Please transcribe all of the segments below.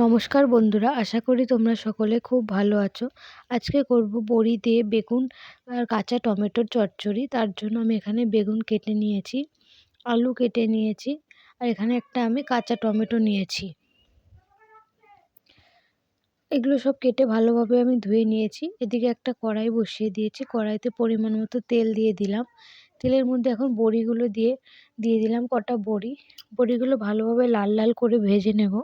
নমস্কার বন্ধুরা, আশা করি তোমরা সকলে খুব ভালো আছো। আজকে করব বড়ি দিয়ে বেগুন আর কাঁচা টমেটোর চচ্চড়ি, তার জন্য আমি এখানে বেগুন কেটে নিয়েছি, আলু কেটে নিয়েছি, আর এখানে একটা আমি কাঁচা টমেটো নিয়েছি। এগুলো সব কেটে ভালোভাবে আমি ধুয়ে নিয়েছি, এদিকে একটা কড়াই বসিয়ে দিয়েছি, কড়াইতে পরিমাণ মতো তেল দিয়ে দিলাম। তেলের মধ্যে এখন বড়িগুলো দিয়ে দিয়ে দিলাম কটা বড়ি। বড়িগুলো ভালোভাবে লাল লাল করে ভেজে নেব।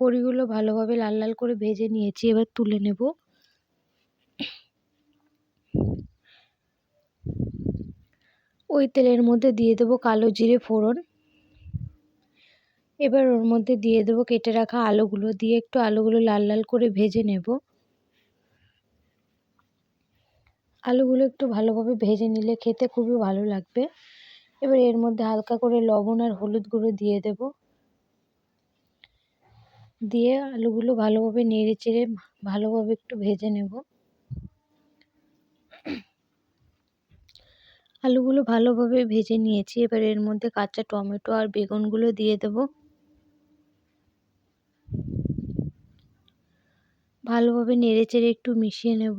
বড়িগুলো ভালোভাবে লাল লাল করে ভেজে নিয়েছি, এবার তুলে নেব। ওই তেলের মধ্যে দিয়ে দেবো কালো জিরে ফোড়ন। এবার ওর মধ্যে দিয়ে দেবো কেটে রাখা আলুগুলো, দিয়ে একটু আলুগুলো লাল লাল করে ভেজে নেব। আলুগুলো একটু ভালোভাবে ভেজে নিলে খেতে খুবই ভালো লাগবে। এবার এর মধ্যে হালকা করে লবণ আর হলুদ গুঁড়ো দিয়ে দেবো। দিয়ে আলুগুলো ভালোভাবে নেড়ে চেড়ে ভালোভাবে একটু ভেজে নেব। আলুগুলো ভালোভাবে ভেজে নিয়েছি। এবার এর মধ্যে কাঁচা টমেটো আর বেগুনগুলো দিয়ে দেব। ভালোভাবে নেড়ে চেড়ে একটু মিশিয়ে নেব।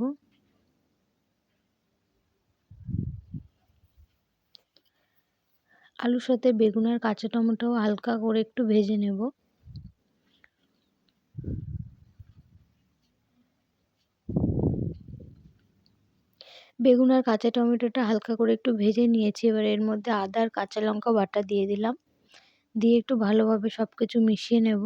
আলুর সাথে বেগুন আর কাঁচা টমেটো হালকা করে একটু ভেজে নেব। বেগুন আর কাঁচা টমেটোটা হালকা করে একটু ভেজে নিয়েছি। এবার এর মধ্যে আদা আর কাঁচা লঙ্কা বাটা দিয়ে দিলাম। দিয়ে একটু ভালোভাবে সব কিছু মিশিয়ে নেব।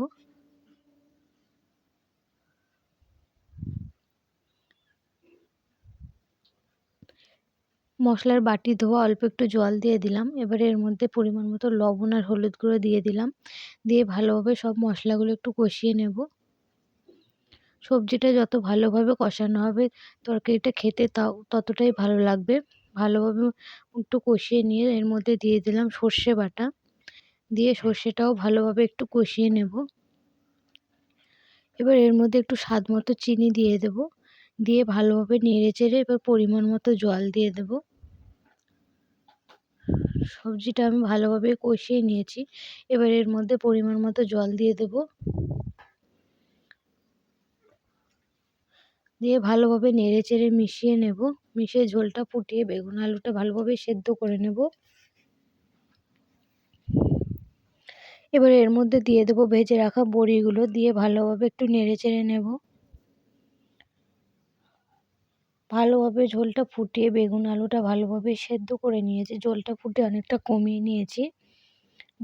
মশলার বাটি ধোয়া অল্প একটু জল দিয়ে দিলাম। এবারে এর মধ্যে পরিমাণ মতো লবণ আর হলুদ গুঁড়ো দিয়ে দিলাম। দিয়ে ভালোভাবে সব মশলাগুলো একটু কষিয়ে নেব। সবজিটা যত ভালোভাবে কষানো হবে, তরকারিটা খেতে তাও ততটাই ভালো লাগবে। ভালোভাবে একটু কষিয়ে নিয়ে এর মধ্যে দিয়ে দিলাম সর্ষে বাটা। দিয়ে সর্ষেটাও ভালোভাবে একটু কষিয়ে নেব। এবার এর মধ্যে একটু স্বাদ মতো চিনি দিয়ে দেব। দিয়ে ভালোভাবে নেড়ে চেড়ে এবার পরিমাণ মতো জল দিয়ে দেব। সবজিটা আমি ভালোভাবে কষিয়ে নিয়েছি। এবার এর মধ্যে পরিমাণ মতো জল দিয়ে দেব। দিয়ে ভালোভাবে নেড়ে চেড়ে মিশিয়ে নেব। মিশিয়ে ঝোলটা ফুটিয়ে বেগুন, আলুটা ভালোভাবে সেদ্ধ করে নেব। এবার এর মধ্যে দিয়ে দেবো ভেজে রাখা বড়িগুলো দিয়ে ভালোভাবে একটু নেড়ে চেড়ে নেব। ভালোভাবে ঝোলটা ফুটিয়ে বেগুন, আলুটা ভালোভাবে সেদ্ধ করে নিয়েছি। ঝোলটা ফুটে অনেকটা কমিয়ে নিয়েছি।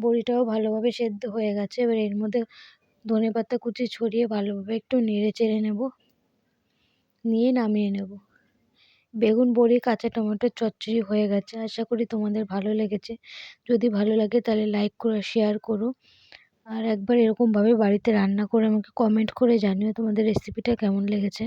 বড়িটাও ভালোভাবে সেদ্ধ হয়ে গেছে। এবার এর মধ্যে ধনে পাতা কুচি ছড়িয়ে ভালোভাবে একটু নেড়ে চেড়ে নেব। নিয়ে নামিয়ে নেব। বেগুন, বড়ি, কাঁচা টমেটোর চচ্চড়ি হয়ে গেছে। আশা করি তোমাদের ভালো লেগেছে। যদি ভালো লাগে তাহলে লাইক করো শেয়ার করো। আর একবার এরকমভাবে বাড়িতে রান্না করে আমাকে কমেন্ট করে জানিও তোমাদের রেসিপিটা কেমন লেগেছে।